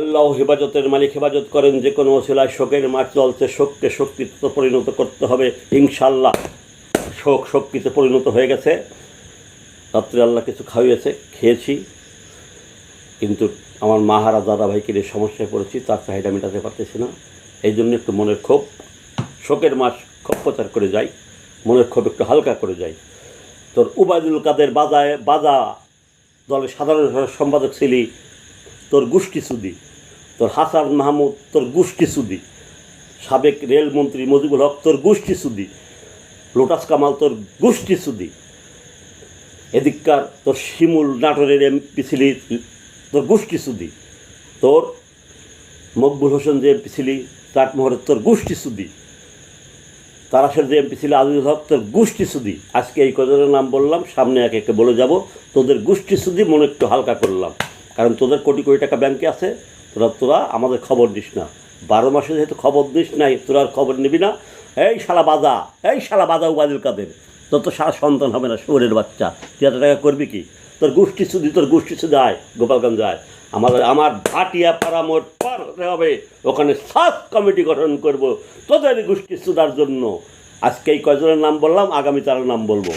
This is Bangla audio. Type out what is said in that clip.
আল্লাহ হেফাজতের মালিক হেফাজত করেন, যে কোনো ওসিলায় শোকের মাঠ চলছে, শোককে শক্তিতে পরিণত করতে হবে ইনশাল্লাহ শোক শক্তিতে পরিণত হয়ে গেছে। রাত্রে আল্লাহ কিছু খাওয়িয়েছে খেয়েছি। কিন্তু আমার মাহারা দাদা ভাইকে নিয়ে সমস্যায় পড়েছি, তার চাহিদা মেটাতে পারতেছি না। এই জন্য একটু মনের ক্ষোভ, শোকের মাস ক্ষোভ প্রচার করে যাই, মনের ক্ষোভ একটু হালকা করে যাই। তোর উবায়দুল কাদের বাজায় বাজা দলের সাধারণ সম্পাদক ছিলি তোর গোষ্ঠী সুদি। তোর হাসান মাহমুদ, তোর গোষ্ঠী সুদি। সাবেক রেলমন্ত্রী মজিবুল হক, তোর গোষ্ঠী সুদি। লোটাস কামাল, তোর গোষ্ঠী সুদি। এদিককার তোর শিমুল নাটোরের এমপি ছিলি, তোর গোষ্ঠী সুদি। তোর মকবুল হোসেন যে এমপি ছিলি চাটমোহরের তোর গোষ্ঠী সুদি। তারাশের যে এমপি ছিল, আজিজুল হক, তোর গোষ্ঠী সুদি। আজকে এই কজনের নাম বললাম, সামনে একে একে বলে যাব, তোদের গোষ্ঠী সুদি মনে একটু হালকা করলাম। কারণ তোদের কোটি কোটি টাকা ব্যাংকে আছে, তোরা তোরা আমাদের খবর দিস না। বারো মাসে যেহেতু খবর দিস নাই, তোরা আর খবর নিবি না। এই শালা বাজা, এই শালা বাজা উবাদিল কাদের, তোর তো সারা সন্তান হবে না শহরের বাচ্চা। তুই এত টাকা করবি কি? তোর গোষ্ঠী শুধু তোর গোষ্ঠী শুধু আয়, গোপালগঞ্জ আয়। আমার আমার ভাটিয়া পাড়ামোট পার হতে হবে, ওখানে সাত কমিটি গঠন করব তোদের গোষ্ঠী সুদার জন্য। আজকে এই কয়জনের নাম বললাম, আগামী তার নাম বলব।